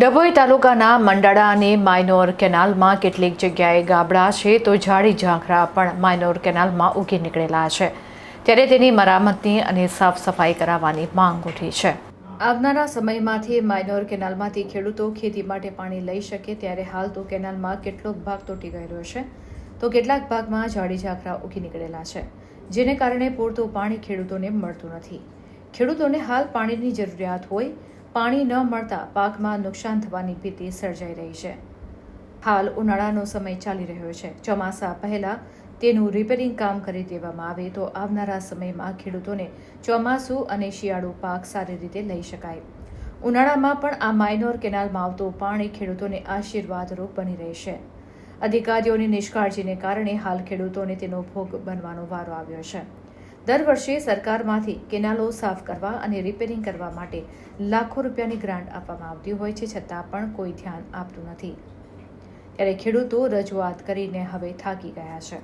ડભોઈ તાલુકાના મંડાળા અને માઇનોર કેનાલમાં કેટલીક જગ્યાએ ગાબડા છે તો ઝાડી ઝાંખરા પણ માઇનોર કેનાલમાં ઉગી નીકળેલા છે. ત્યારે તેની મરામતની અને સાફ સફાઈ કરાવવાની માંગ ઉઠી છે. આવનારા સમયમાંથી માઇનોર કેનાલમાંથી ખેડૂતો ખેતી માટે પાણી લઈ શકે ત્યારે હાલ તો કેનાલમાં કેટલોક ભાગ તૂટી ગયેલો છે. તો કેટલાક ભાગમાં ઝાડી ઝાંખરા ઉગી નીકળેલા છે, જેને કારણે પૂરતું પાણી ખેડૂતોને મળતું નથી. ખેડૂતોને હાલ પાણીની જરૂરિયાત હોય પાણી ન મળતા પાકમાં નુકસાન થવાની ભીતિ સર્જાઈ રહી છે. હાલ ઉનાળાનો સમય ચાલી રહ્યો છે. ચોમાસા પહેલાં તેનું રિપેરિંગ કામ કરી દેવામાં આવે તો આવનારા સમયમાં ખેડૂતોને ચોમાસું અને શિયાળુ પાક સારી રીતે લઈ શકાય. ઉનાળામાં પણ આ માઇનોર કેનાલમાં આવતું પાણી ખેડૂતોને આશીર્વાદરૂપ બની રહેશે અધિકારીઓની નિષ્કાળજીને કારણે હાલ ખેડૂતોને તેનો ભોગ બનવાનો વારો આવ્યો છે. દર વર્ષે સરકારમાંથી કેનાલો સાફ કરવા અને રિપેરિંગ કરવા માટે લાખો રૂપિયાની ગ્રાન્ટ આપવામાં આવતી હોય છે, છતાં પણ કોઈ ધ્યાન આપતું નથી. ત્યારે ખેડૂતો રજૂઆત કરીને હવે થાકી ગયા છે.